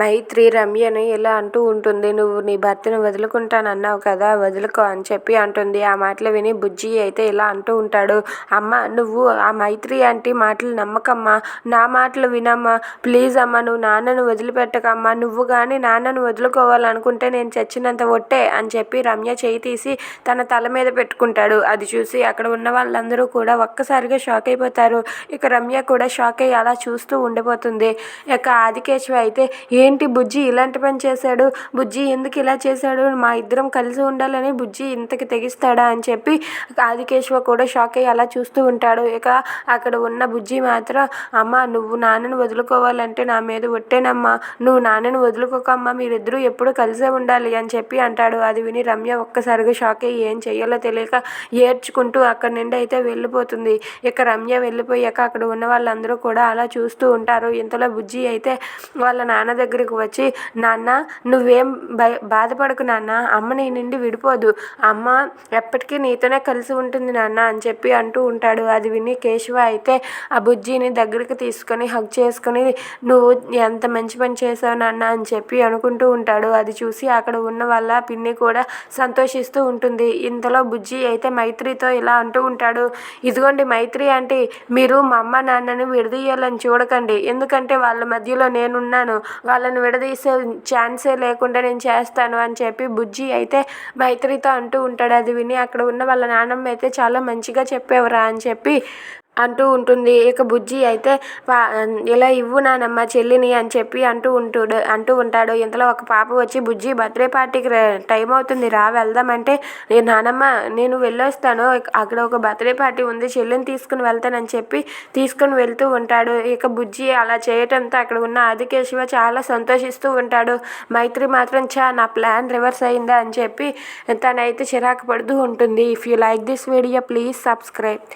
మైత్రి రమ్యని ఇలా అంటూ ఉంటుంది. నువ్వు నీ భర్తను వదులుకుంటానన్నావు కదా వదులుకో అని చెప్పి అంటుంది. ఆ మాటలు విని బుజ్జి అయితే ఇలా అంటూ ఉంటాడు. అమ్మ నువ్వు ఆ మైత్రి ఆంటీ మాటలు నమ్మకమ్మా. నా మాటలు వినమ్మా. ప్లీజ్ అమ్మ నువ్వు నాన్నను వదిలిపెట్టకమ్మా. నువ్వు కానీ నాన్నను వదులుకోవాలనుకుంటే నేను చచ్చినంత ఒట్టే అని చెప్పి రమ్య చేయి తీసి తన తల మీద పెట్టుకుంటాడు. అది చూసి అక్కడ ఉన్న వాళ్ళందరూ కూడా ఒక్కసారిగా షాక్ అయిపోతారు. ఇక రమ్య కూడా షాక్ అయ్యి అలా చూస్తూ ఉండిపోతుంది. ఇక ఆదికేశవ అయితే ఏంటి బుజ్జి ఇలాంటి పని చేశాడు? బుజ్జి ఎందుకు ఇలా చేశాడు? మా ఇద్దరం కలిసి ఉండాలని బుజ్జి ఇంతకి తెగిస్తాడా అని చెప్పి ఆదికేశ్వ కూడా షాక్ అయ్యి అలా చూస్తూ ఉంటాడు. ఇక అక్కడ ఉన్న బుజ్జి మాత్రం అమ్మ నువ్వు నాన్నను వదులుకోవాలంటే నా మీద ఒట్టేనమ్మా. నువ్వు నాన్నను వదులుకోకమ్మా. మీరిద్దరూ ఎప్పుడు కలిసే ఉండాలి అని చెప్పి అంటాడు. అది విని రమ్య ఒక్కసారిగా షాక్ అయ్యి ఏం చెయ్యాలో తెలియక ఏడ్చుకుంటూ అక్కడి నుండి అయితే వెళ్ళిపోతుంది. ఇక రమ్య వెళ్ళిపోయాక అక్కడ ఉన్న వాళ్ళందరూ కూడా అలా చూస్తూ ఉంటారు. ఇంతలో బుజ్జి అయితే వాళ్ళ నాన్న దగ్గరికి వచ్చి నాన్న నువ్వేం భయ బాధపడకు నాన్న అమ్మ నీ నుండి విడిపోదు. అమ్మ ఎప్పటికీ నీతోనే కలిసి ఉంటుంది నాన్న అని చెప్పి అంటూ ఉంటాడు. అది విని కేశవ అయితే ఆ బుజ్జిని దగ్గరికి తీసుకొని హగ్ చేసుకొని నువ్వు ఎంత మంచి పని చేసావు నాన్న అని చెప్పి అనుకుంటూ ఉంటాడు. అది చూసి అక్కడ ఉన్న వాళ్ళ పిన్ని కూడా సంతోషిస్తూ ఉంటుంది. ఇంతలో బుజ్జి అయితే మైత్రితో ఇలా అంటూ ఉంటాడు. ఇదిగోండి మైత్రి అంటే మీరు మా అమ్మ నాన్నని విడదీయాలని చూడకండి. ఎందుకంటే వాళ్ళ మధ్యలో నేనున్నాను. వాళ్ళని విడదీసే ఛాన్సే లేకుండా నేను చేస్తాను అని చెప్పి బుజ్జి అయితే మైత్రితో అంటూ ఉంటాడు. అది విని అక్కడ ఉన్న వాళ్ళ నాన్నమ్మ అయితే చాలా మంచిగా చెప్పేవరా అని చెప్పి అంటూ ఉంటుంది. ఇక బుజ్జి అయితే ఇలా ఇవ్వు నానమ్మ చెల్లిని అని చెప్పి అంటూ ఉంటుడు అంటూ ఉంటాడు. ఇంతలో ఒక పాప వచ్చి బుజ్జి బర్త్డే పార్టీకి టైం అవుతుంది రా వెళ్దామంటే నేను నానమ్మ నేను వెళ్ళొస్తాను. అక్కడ ఒక బర్త్డే పార్టీ ఉంది చెల్లిని తీసుకుని వెళ్తానని చెప్పి తీసుకుని వెళ్తూ ఉంటాడు. ఇక బుజ్జి అలా చేయటంతో అక్కడ ఉన్న ఆదికేశవ చాలా సంతోషిస్తూ ఉంటాడు. మైత్రి మాత్రం చా నా ప్లాన్ రివర్స్ అయిందా అని చెప్పి తనైతే చిరాకు పడుతూ ఉంటుంది. If you like this video please subscribe.